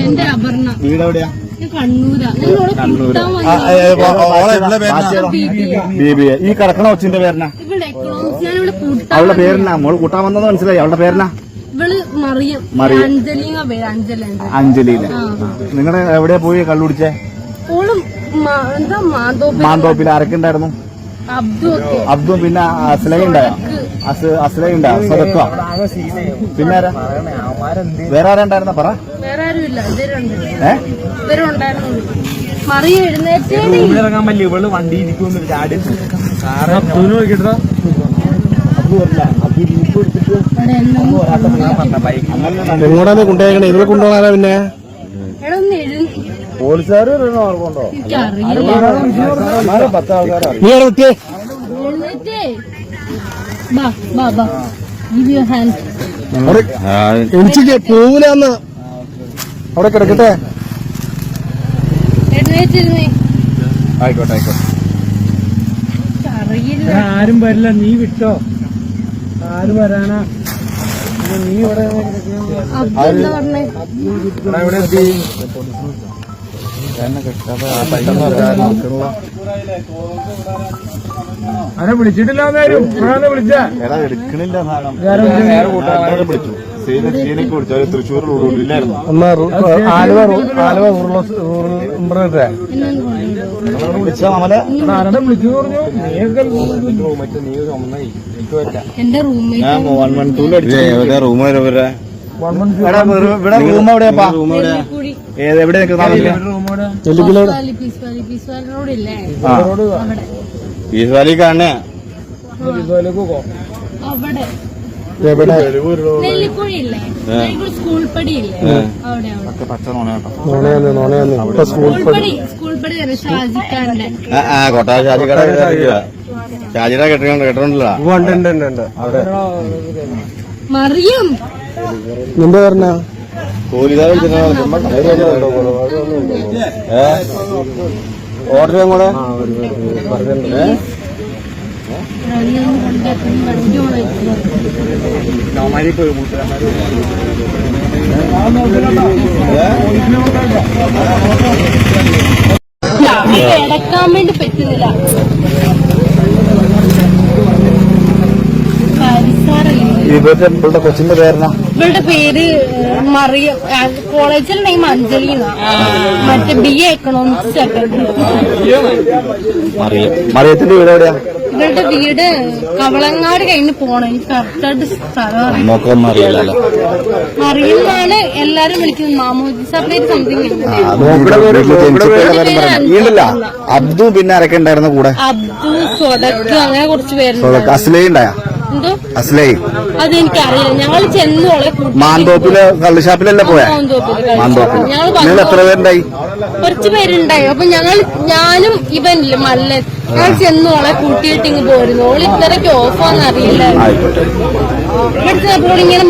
എന്റെ അപർണ. ഈ കിടക്കണ കൊച്ചിന്റെ പേരനാ അവളുടെ പേരനാ പേരെന്നാ? മോൾ കൂട്ടാൻ വന്നത് മനസ്സിലായി. അവളുടെ പേരനാ ഇവൾ മറിയം. മറിയം. അഞ്ജലിങ്ങ പേര് അഞ്ജല. അഞ്ജലിയിൽ. നിങ്ങളുടെ എവിടെയാ പോയി കള്ളുടിച്ചേ മാന്തോപ്പിൽ ആരൊക്കെ ഉണ്ടായിരുന്നു അബ്ദു അബ്ദും പിന്നെ അസ്ലൈ ഉണ്ടായോ അസ്ലൈ ഉണ്ടായോ സദക്ക പിന്നെ ആരാ? വേറെ ആരാ ഉണ്ടായിരുന്ന? പറ. പറ്റില്ല ഇവൾ വണ്ടി ഇരിക്കുമെന്ന് ചാടി എങ്ങോട്ടാണ് കൊണ്ടുപോയേക്കണേ. ഇതിനെ കൊണ്ടുപോകാനാ പിന്നെ? പോലീസുകാർ പത്ത് നീ എത്തിയേ? എനിക്ക് പോവില്ലാന്ന് അവിടെ കിടക്കട്ടെ? ആയിക്കോട്ടെ ആയിക്കോട്ടെ. ആരും വരില്ല. നീ വിട്ടോ. ആര് വരാനാ? നീ ഇവിടെ എവിടെ എത്തി? ആരെ വിളിച്ചിട്ടില്ല ആരും വിളിച്ചാ? എടുക്കണില്ല വിളിച്ചു. ആൾക്കാരെ കുറിച്ച് തൃശ്ശൂർ ഇല്ലായിരുന്നു എന്നാ റു- ആലുവ ആലുവ റൂറൽ. വിളിച്ച നമ്മളെ ഞാൻ റൂം വരെ എവിടെ? Valley peace valley peace valley road ഇല്ലേ? ആ. അവിടെ. പീസ് വാലി കാണണേ അവിടെ. എവിടെ? നെല്ലിക്കുഴി ഇല്ലേ സ്കൂൾ പടി ഇല്ലേ അവിടെ നോണയാന്ന് നോണയാന്ന്. ഇപ്പൊ സ്കൂൾ പടി സ്കൂൾ പടി തന്നെ ഷാജിക്കാരന്റെ ആ കൊട്ടാ ഷാജിക്കട ഷാജിയുടെ കെട്ടിക്കൊണ്ട് കേട്ടോണ്ടല്ലോ ഉണ്ട് ഉണ്ട് ഉണ്ട് ഉണ്ട്. അവിടെ. മറിയം. നിന്റെ പറഞ്ഞ ഓർഡർ കൂടെ കിടക്കാൻ വേണ്ടി കൊച്ചിന്റെ പേരെന്നാ ഇവളുടെ പേര് മറിയ കോളേജിൽ നെയിം അഞ്ജലി മറ്റേ ബി എ എക്കണോമിക്സ് മറിയം മറിയത്തിന്റെ വീട് എവിടെയാ? ഇവളുടെ വീട് കവളങ്ങാട് കഴിഞ്ഞ് പോണം. എനിക്ക് കറക്റ്റായിട്ട് സ്ഥലം അറിയില്ലല്ലോ. മറിയെന്നാണ് എല്ലാരും വിളിക്കുന്നത്. മാമോജി സപ്ലൈറ്റ് സംതിങ് അബ്ദു പിന്നെ ആരൊക്കെ ഉണ്ടായിരുന്ന കൂടെ? അബ്ദു സ്വടക്ക് അങ്ങനെ കുറച്ച് പേരുണ്ട്. അസ്ലേ ഉണ്ടായ? എന്തോ? അസ്ലൈ. അതെനിക്കറിയില്ല. ഞങ്ങൾ ചെന്നോളെ മാന്തോപ്പിൽ കള്ളുഷാപ്പിലല്ലേ പോയാ? മാന്തോപ്പിൽ നിങ്ങൾ എത്ര പേരുണ്ടായി? കുറച്ച് പേരുണ്ടായി. അപ്പൊ ഞങ്ങൾ ഞാനും ഇവനില്ലേ മല്ലൻ. ഞങ്ങൾ ചെന്നോളെ കൂട്ടിയിട്ട് ഇങ്ങ് പോരുന്നു. ഓൾ ഇത്രയ്ക്ക് ഓഫാന്ന് അറിയില്ല ഇങ്ങനെ